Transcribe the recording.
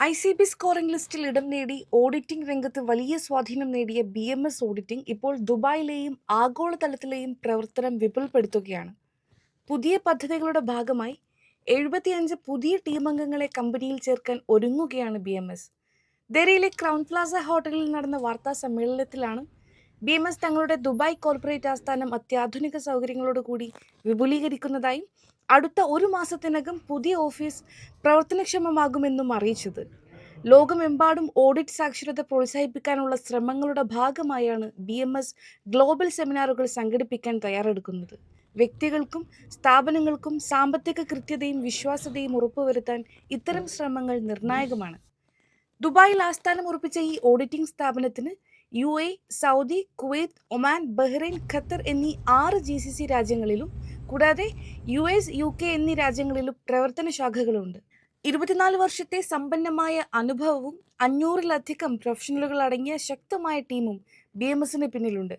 I C B scoring ലിസ്റ്റിൽ ഇടം നേടി ഓഡിറ്റിംഗ് രംഗത്ത് വലിയ സ്വാധീനം നേടിയ ബി എം എസ് ഓഡിറ്റിംഗ് ഇപ്പോൾ ദുബായിലെയും ആഗോളതലത്തിലെയും പ്രവർത്തനം വിപുലപ്പെടുത്തുകയാണ് പുതിയ പദ്ധതികളുടെ ഭാഗമായി എഴുപത്തിയഞ്ച് പുതിയ ടീമംഗങ്ങളെ കമ്പനിയിൽ ചേർക്കാൻ ഒരുങ്ങുകയാണ് ബി എം എസ്. ദരയിലെ ക്രൗൺ പ്ലാസ ഹോട്ടലിൽ നടന്ന വാർത്താ സമ്മേളനത്തിലാണ് ബി എം എസ് തങ്ങളുടെ ദുബായ് കോർപ്പറേറ്റ് ആസ്ഥാനം അത്യാധുനിക സൗകര്യങ്ങളോടുകൂടി വിപുലീകരിക്കുന്നതായും അടുത്ത ഒരു മാസത്തിനകം പുതിയ ഓഫീസ് പ്രവർത്തനക്ഷമമാകുമെന്നും അറിയിച്ചത്. ലോകമെമ്പാടും ഓഡിറ്റ് സാക്ഷരത പ്രോത്സാഹിപ്പിക്കാനുള്ള ശ്രമങ്ങളുടെ ഭാഗമായാണ് ബി എം എസ് ഗ്ലോബൽ സെമിനാറുകൾ സംഘടിപ്പിക്കാൻ തയ്യാറെടുക്കുന്നത്. വ്യക്തികൾക്കും സ്ഥാപനങ്ങൾക്കും സാമ്പത്തിക കൃത്യതയും വിശ്വാസതയും ഉറപ്പുവരുത്താൻ ഇത്തരം ശ്രമങ്ങൾ നിർണായകമാണ്. ദുബായിൽ ആസ്ഥാനം ഉറപ്പിച്ച ഈ ഓഡിറ്റിംഗ് സ്ഥാപനത്തിന് U A Saudi Kuwait Oman Bahrain Qatar എന്നീ ആറ് ജി സി സി രാജ്യങ്ങളിലും കൂടാതെ യു എസ് യു കെ എന്നീ രാജ്യങ്ങളിലും പ്രവർത്തന ശാഖകളുണ്ട്. ഇരുപത്തിനാല് വർഷത്തെ സമ്പന്നമായ അനുഭവവും അഞ്ഞൂറിലധികം പ്രൊഫഷണലുകൾ അടങ്ങിയ ശക്തമായ ടീമും ബി എം എസിന് പിന്നിലുണ്ട്.